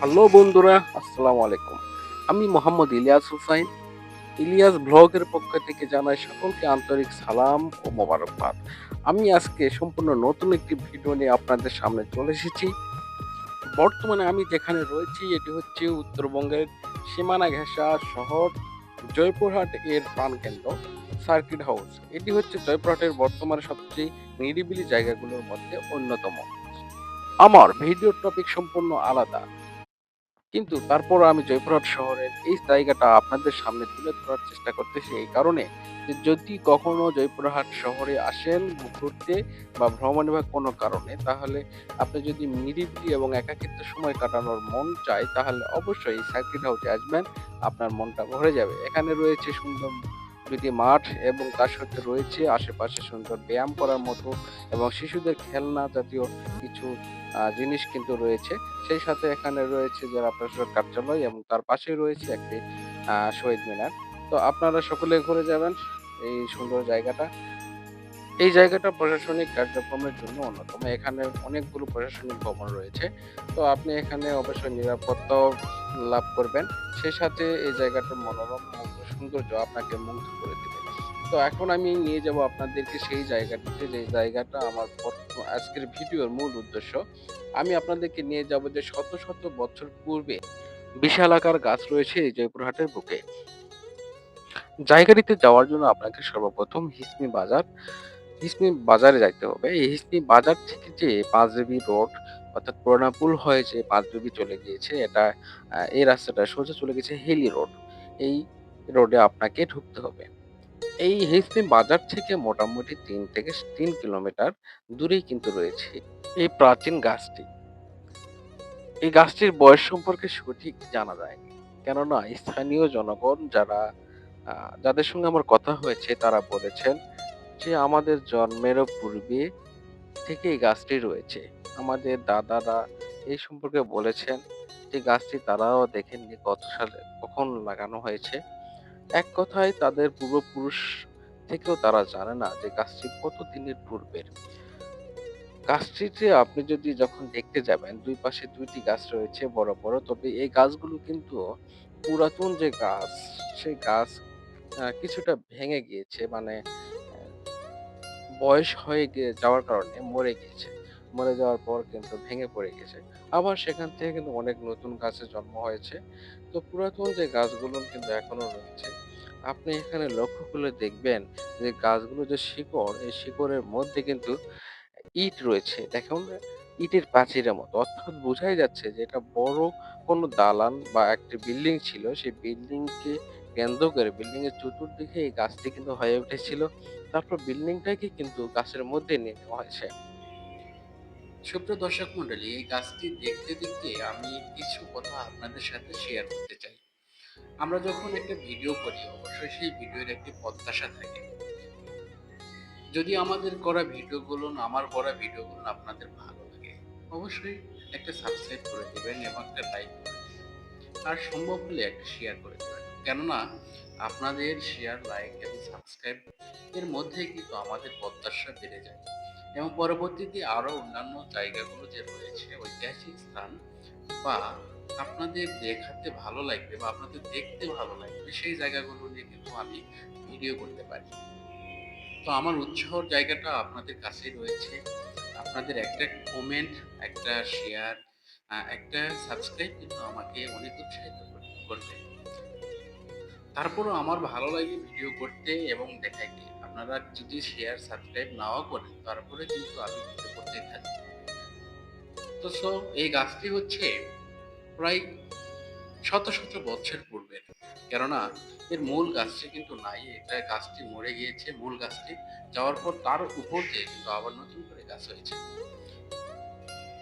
Hello বন্ধুরা, আসসালামু আলাইকুম। আমি মোহাম্মদ ইলিয়াস হুসাইন। ইলিয়াস ব্লগের পক্ষ থেকে জানাই সকলকে আন্তরিক সালাম ও মোবারকবাদ। আমি আজকে সম্পূর্ণ নতুন একটি ভিডিও নিয়ে আপনাদের সামনে চলে এসেছি। বর্তমানে আমি যেখানে রয়েছি, এটি হচ্ছে উত্তরবঙ্গের সীমানা ঘেঁষা শহর জয়পুরহাট এর প্রাণকেন্দ্র সার্কিট হাউস। এটি হচ্ছে জয়পুরহাটের বর্তমানে সবচেয়ে নিরিবিলি জায়গাগুলোর মধ্যে অন্যতম। আমার ভিডিও টপিক সম্পূর্ণ আলাদা। কিন্তু তারপর আমি জয়পুরহাট শহরের এই জায়গাটা আপনাদের সামনে তুলে ধরার চেষ্টা করতেছি। এই কারণে যে যদি কখনো জয়পুরহাট শহরে আসেন ঘুরতে বা ভ্রমণে বা কোনো কারণে, তাহলে আপনি যদি নিরিবিলি এবং একাকিত্ব সময় কাটানোর মন চায়, তাহলে অবশ্যই সার্কিট হাউসে আসবেন, আপনার মনটা ভরে যাবে। এখানে রয়েছে সুন্দর দুটি মাঠ এবং তার সাথে রয়েছে আশেপাশে সুন্দর ব্যায়াম করার মতো এবং শিশুদের খেলনা জাতীয় কিছু জিনিস কিন্তু রয়েছে। সেই সাথে এখানে রয়েছে জেলা প্রশাসক কার্যালয় এবং তার পাশেই রয়েছে একটি শহীদ মিনার। তো আপনারা সকলে ঘুরে যাবেন এই সুন্দর জায়গাটা। এই জায়গাটা প্রশাসনিক কার্যক্রমের জন্য অন্যতম। এখানে অনেকগুলো প্রশাসনিক ভবন রয়েছে। তো আপনি এখানে অবশ্যই নিরাপত্তা লাভ করবেন। সেই সাথে এই জায়গাটার মনোরম সৌন্দর্য আপনাকে মুগ্ধ করে দেবে। তো এখন আমি নিয়ে যাব আপনাদেরকে সেই জায়গাটিতে। যে জায়গাটা আমার আজকের ভিডিওর মূল উদ্দেশ্য। আমি আপনাদেরকে নিয়ে যাব যে শত শত বছর পূর্বে বিশাল আকার গাছ রয়েছে এই জয়পুরহাটের বুকে। জায়গাটিতে যাওয়ার জন্য আপনাকে সর্বপ্রথম হিসমি বাজার, হিসমি বাজারে যাইতে হবে। এই হিসমি বাজার থেকে যে পাঁচদেবী রোড অর্থাৎ পুরানাপুল হয়ে যে পাঁচদেবী চলে গিয়েছে, এটা এই রাস্তাটা সোজা চলে গেছে হেলি রোড। এই রোডে আপনাকে ঢুকতে হবে। এই হিসমি বাজার থেকে মোটামুটি তিন থেকে তিন কিলোমিটার দূরেই কিন্তু রয়েছে এই প্রাচীন গাছটি। এই গাছটির বয়স সম্পর্কে সঠিক জানা যায়নি। কেননা স্থানীয় জনগণ যারা যাদের সঙ্গে আমার কথা হয়েছে তারা বলেছেন যে আমাদের জন্মেরও পূর্বে থেকে এই গাছটি রয়েছে। আমাদের দাদারা এই সম্পর্কে বলেছেন যে গাছটি তারাও দেখেননি কত সালে, কখন লাগানো হয়েছে। এক কথায় তাদের পূর্বপুরুষ থেকেও তারা জানে না যে গাছটি কত দিনের পূর্বের। গাছটিতে আপনি যদি যখন দেখতে যাবেন, দুই পাশে দুইটি গাছ রয়েছে বড় বড়, তবে এই গাছগুলো কিন্তু পুরাতন যে গাছ, সেই গাছ কিছুটা ভেঙে গিয়েছে মানে বয়স হয়ে গিয়ে যাওয়ার কারণে মরে গিয়েছে। মরে যাওয়ার পর কিন্তু ভেঙে পড়ে গেছে আবার সেখান থেকে কিন্তু অনেক নতুন গাছের জন্ম হয়েছে। তো পুরাতন যে গাছগুলো কিন্তু এখনও রয়েছে আপনি এখানে লক্ষ্য করলে দেখবেন যে গাছগুলো যে শিকড়, এই শিকড়ের মধ্যে কিন্তু ইট রয়েছে। দেখুন ইটের প্রাচীরের মতো। অর্থাৎ বোঝাই যাচ্ছে যে এটা বড় কোনো দালান বা একটি বিল্ডিং ছিল। সেই বিল্ডিংকে কেন্দ্র করে বিল্ডিং এর চতুর্দিকে এই গাছটি কিন্তু হয়ে উঠেছিল। তারপর বিল্ডিংটাকে কিন্তু গাছের মধ্যে নিয়ে নেওয়া হয়েছে। সুপ্রিয় দর্শক মন্ডলী, এই গাছটি দেখতে দেখতে আমি কিছু কথা আপনাদের সাথে শেয়ার করতে চাই। আমরা যখন একটা ভিডিও করি, অবশ্যই সেই ভিডিওর একটি প্রত্যাশা থাকে। যদি আমাদের করা ভিডিওগুলো আমার করা ভিডিওগুলো আপনাদের ভালো লাগে, অবশ্যই একটা সাবস্ক্রাইব করে দেবেন এবং একটা লাইক করে দেবেন। আর সম্ভব হলে একটা শেয়ার করে দেবেন। কেননা, আপনাদের শেয়ার লাইক এবং সাবস্ক্রাইব এর মধ্যে কিন্তু আমাদের প্রত্যাশা বেড়ে যায়। এবং পরবর্তীতে আরও অন্যান্য জায়গাগুলো যে রয়েছে, ঐতিহাসিক স্থান বা আপনাদের দেখাতে ভালো লাগবে বা আপনাদের দেখতে ভালো লাগবে, সেই জায়গাগুলো নিয়ে কিন্তু আমি ভিডিও করতে পারি। তো আমার উৎসাহর জায়গাটা আপনাদের কাছেই রয়েছে। আপনাদের একটা কমেন্ট একটা শেয়ার একটা সাবস্ক্রাইব কিন্তু আমাকে অনেক উৎসাহিত কর- করবে। তারপরও আমার ভালো লাগে ভিডিও করতে এবং দেখাইতে। আপনারা যদি শেয়ার সাবস্ক্রাইব নাও করেন, তারপরে কিন্তু আমি ভিডিও করতে থাকি। তো সো এই গাছটি হচ্ছে প্রায় শত শত বছর পূর্বের কেননা, এর মূল গাছটি কিন্তু নাই এটা গাছটি মরে গিয়েছে, মূল গাছটি যাওয়ার পর তার উপর দিয়ে কিন্তু আবার নতুন করে গাছ হয়েছে।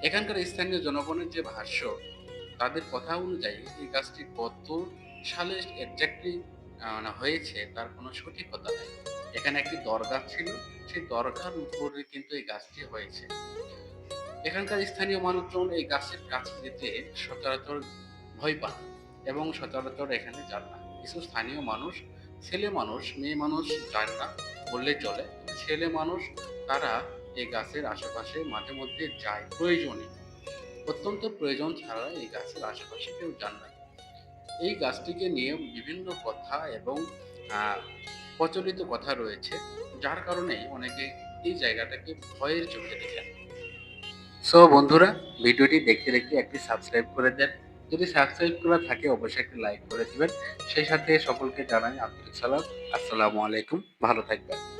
এখানকার স্থানীয় জনগণের যে ভাষ্য, তাদের কথা অনুযায়ী এই গাছটি কত সালে এক্স্যাক্টলি মানে হয়েছে তার কোনো সঠিকতা নেই। এখানে একটি দরগা ছিল, সেই দরগার উপরে কিন্তু এই গাছটি হয়েছে। এখানকার স্থানীয় মানুষজন এই গাছের কাছে যেতে সচরাচর ভয় পান এবং সচরাচর এখানে যান না। কিছু স্থানীয় মানুষ, ছেলে মানুষ, মেয়ে মানুষ যান না বললে চলে। ছেলে মানুষ, তারা এই গাছের আশেপাশে মাঝে মধ্যে যায়। প্রয়োজনে অত্যন্ত প্রয়োজন ছাড়া এই গাছের আশেপাশে কেউ যান না। এই গাছটিকে নিয়ে বিভিন্ন কথা এবং প্রচলিত কথা রয়েছে, যার কারণে অনেকে এই জায়গাটাকে ভয়ের চোখে দেখেন। সো বন্ধুরা, ভিডিওটি দেখতে দেখতে একটি সাবস্ক্রাইব করে দেন। যদি সাবস্ক্রাইব করা থাকে, অবশ্যই একটি লাইক করে দেবেন। সেই সাথে সকলকে জানাই আন্তরিক সালাম। আসসালামু আলাইকুম। ভালো থাকবেন।